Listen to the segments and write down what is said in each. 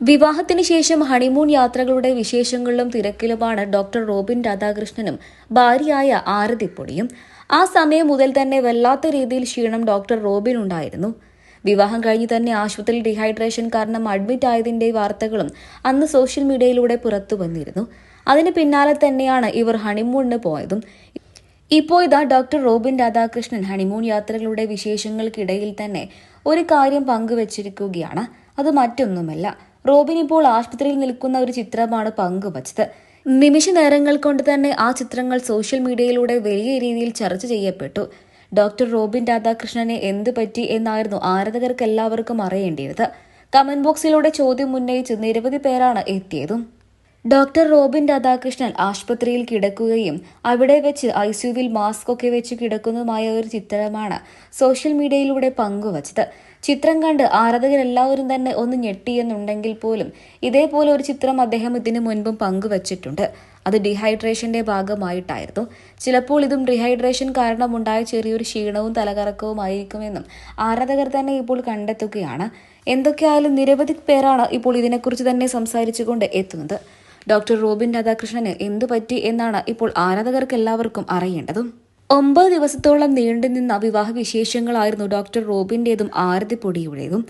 വിവാഹത്തിന് ശേഷം ഹണിമൂൺ യാത്രകളുടെ വിശേഷങ്ങളിലും തിരക്കിലുമാണ് ഡോക്ടർ റോബിൻ രാധാകൃഷ്ണനും ഭാര്യയായ ആരതിപ്പൊടിയും ആ സമയം മുതൽ തന്നെ വല്ലാത്ത രീതിയിൽ ക്ഷീണം ഡോക്ടർ റോബിൻ ഉണ്ടായിരുന്നു. വിവാഹം കഴിഞ്ഞ് തന്നെ ആശുപത്രിയിൽ ഡീഹൈഡ്രേഷൻ കാരണം അഡ്മിറ്റ് ആയതിന്റെ വാർത്തകളും അന്ന് സോഷ്യൽ മീഡിയയിലൂടെ പുറത്തു വന്നിരുന്നു. അതിന് പിന്നാലെ തന്നെയാണ് ഇവർ ഹണിമൂണിന് പോയതും. ഇപ്പോൾ ഇതാ ഡോക്ടർ റോബിൻ രാധാകൃഷ്ണൻ ഹണിമൂൺ യാത്രകളുടെ വിശേഷങ്ങൾക്കിടയിൽ തന്നെ ഒരു കാര്യം പങ്കുവച്ചിരിക്കുകയാണ്. അത് മറ്റൊന്നുമല്ല. റോബിൻ ഇപ്പോൾ ആശുപത്രിയിൽ നിൽക്കുന്ന ഒരു ചിത്രമാണ് പങ്കുവച്ചത്. നിമിഷ നേരങ്ങൾ കൊണ്ട് തന്നെ ആ ചിത്രങ്ങൾ സോഷ്യൽ മീഡിയയിലൂടെ വലിയ രീതിയിൽ ചർച്ച ചെയ്യപ്പെട്ടു. ഡോക്ടർ റോബിൻ രാധാകൃഷ്ണനെ എന്ത് പറ്റി എന്നായിരുന്നു ആരാധകർക്ക് എല്ലാവർക്കും അറിയേണ്ടിയത് കമന്റ് ബോക്സിലൂടെ ചോദ്യം ഉന്നയിച്ച് നിരവധി പേരാണ് എത്തിയതും. ഡോക്ടർ റോബിൻ രാധാകൃഷ്ണൻ ആശുപത്രിയിൽ കിടക്കുകയും അവിടെ വെച്ച് ഐസിയുവിൽ മാസ്ക് ഒക്കെ വെച്ച് കിടക്കുന്നതുമായ ഒരു ചിത്രമാണ് സോഷ്യൽ മീഡിയയിലൂടെ പങ്കുവച്ചത്. ചിത്രം കണ്ട് ആരാധകരെല്ലാവരും തന്നെ ഒന്ന് ഞെട്ടിയെന്നുണ്ടെങ്കിൽ പോലും ഇതേപോലെ ഒരു ചിത്രം അദ്ദേഹം ഇതിനു മുൻപും പങ്കുവച്ചിട്ടുണ്ട്. അത് ഡീഹൈഡ്രേഷന്റെ ഭാഗമായിട്ടായിരുന്നു. ചിലപ്പോൾ ഇതും ഡീഹൈഡ്രേഷൻ കാരണമുണ്ടായ ചെറിയൊരു ക്ഷീണവും തലകറക്കവും ആയിരിക്കുമെന്നും ആരാധകർ തന്നെ ഇപ്പോൾ കണ്ടെത്തുകയാണ്. എന്തൊക്കെയായാലും നിരവധി പേരാണ് ഇപ്പോൾ ഇതിനെക്കുറിച്ച് തന്നെ സംസാരിച്ചുകൊണ്ട് എത്തുന്നത്. ഡോക്ടർ റോബിൻ രാധാകൃഷ്ണന് എന്തു പറ്റി എന്നാണ് ഇപ്പോൾ ആരാധകർക്ക് എല്ലാവർക്കും അറിയേണ്ടതും. ഒമ്പത് ദിവസത്തോളം നീണ്ടുനിന്ന വിവാഹ വിശേഷങ്ങളായിരുന്നു ഡോക്ടർ റോബിന്റേതും ആരതിപ്പൊടിയുടേതും.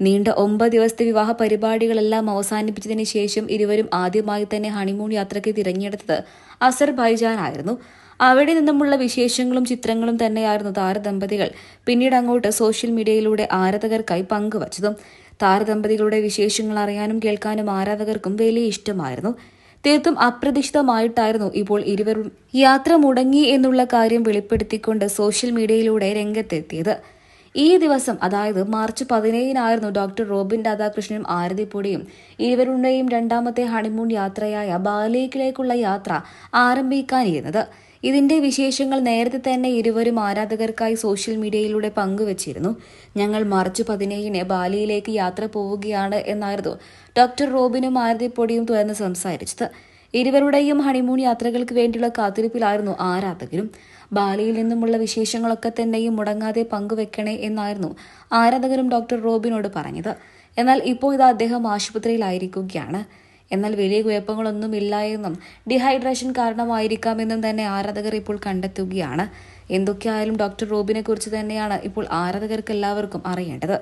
നീണ്ട ഒമ്പത് ദിവസത്തെ വിവാഹ പരിപാടികളെല്ലാം അവസാനിപ്പിച്ചതിന് ശേഷം ഇരുവരും ആദ്യമായി തന്നെ ഹണിമൂൺ യാത്രയ്ക്ക് തിരഞ്ഞെടുത്തത് അസർബൈജാനായിരുന്നു അവിടെ നിന്നുമുള്ള വിശേഷങ്ങളും ചിത്രങ്ങളും തന്നെയായിരുന്നു താരദമ്പതികൾ. പിന്നീട് അങ്ങോട്ട് സോഷ്യൽ മീഡിയയിലൂടെ ആരാധകർക്കായി പങ്കുവച്ചതും താരദമ്പതികളുടെ വിശേഷങ്ങൾ അറിയാനും കേൾക്കാനും ആരാധകർക്കും വലിയ ഇഷ്ടമായിരുന്നു. തീർത്തും അപ്രതീക്ഷിതമായിട്ടായിരുന്നു ഇപ്പോൾ ഇരുവരും യാത്ര മുടങ്ങി എന്നുള്ള കാര്യം വെളിപ്പെടുത്തിക്കൊണ്ട് സോഷ്യൽ മീഡിയയിലൂടെ രംഗത്തെത്തിയത്. ഈ ദിവസം അതായത് മാർച്ച് പതിനേഴിനായിരുന്നു ഡോക്ടർ റോബിൻ രാധാകൃഷ്ണനും ആരതിപ്പൊടിയും ഇരുവരുടെയും രണ്ടാമത്തെ ഹണിമൂൺ യാത്രയായ ബാലേക്കിലേക്കുള്ള യാത്ര ആരംഭിക്കാനിരുന്നത്. ഇതിന്റെ വിശേഷങ്ങൾ നേരത്തെ തന്നെ ഇരുവരും ആരാധകർക്കായി സോഷ്യൽ മീഡിയയിലൂടെ പങ്കുവച്ചിരുന്നു. ഞങ്ങൾ മാർച്ച് പതിനേഴിന് ബാലിയിലേക്ക് യാത്ര പോവുകയാണ് എന്നായിരുന്നു ഡോക്ടർ റോബിനും ആരതിപ്പൊടിയും തുറന്ന് സംസാരിച്ചത്. ഇരുവരുടെയും ഹണിമൂൺ യാത്രകൾക്ക് വേണ്ടിയുള്ള കാത്തിരിപ്പിലായിരുന്നു ആരാധകരും. ബാലിയിൽ നിന്നുമുള്ള വിശേഷങ്ങളൊക്കെ തന്നെയും മുടങ്ങാതെ പങ്കുവെക്കണേ എന്നായിരുന്നു ആരാധകരും ഡോക്ടർ റോബിനോട് പറഞ്ഞത്. എന്നാൽ ഇപ്പോൾ ഇത് അദ്ദേഹം ആശുപത്രിയിലായിരിക്കുകയാണ്. എന്നാൽ വലിയ കുഴപ്പങ്ങളൊന്നുമില്ല എന്നും ഡിഹൈഡ്രേഷൻ കാരണമായിരിക്കാമെന്നും തന്നെ ആരാധകർ ഇപ്പോൾ കണ്ടെത്തുകയാണ്. എന്തൊക്കെയായാലും ഡോക്ടർ റോബിനെ കുറിച്ച് തന്നെയാണ് ഇപ്പോൾ ആരാധകർക്ക് എല്ലാവർക്കും അറിയേണ്ടത്.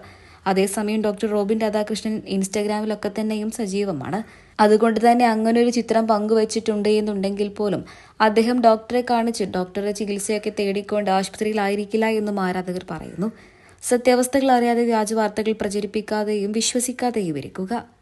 അതേസമയം ഡോക്ടർ റോബിൻ രാധാകൃഷ്ണൻ ഇൻസ്റ്റാഗ്രാമിലൊക്കെ തന്നെയും സജീവമാണ്. അതുകൊണ്ട് തന്നെ അങ്ങനെ ഒരു ചിത്രം പങ്കുവച്ചിട്ടുണ്ട് എന്നുണ്ടെങ്കിൽ പോലും അദ്ദേഹം ഡോക്ടറെ കാണിച്ച് ഡോക്ടറെ ചികിത്സയൊക്കെ തേടിക്കൊണ്ട് ആശുപത്രിയിലായിരിക്കില്ല എന്നും ആരാധകർ പറയുന്നു. സത്യാവസ്ഥകൾ അറിയാതെ വ്യാജ വാർത്തകൾ പ്രചരിപ്പിക്കാതെയും വിശ്വസിക്കാതെയും ഇരിക്കുക.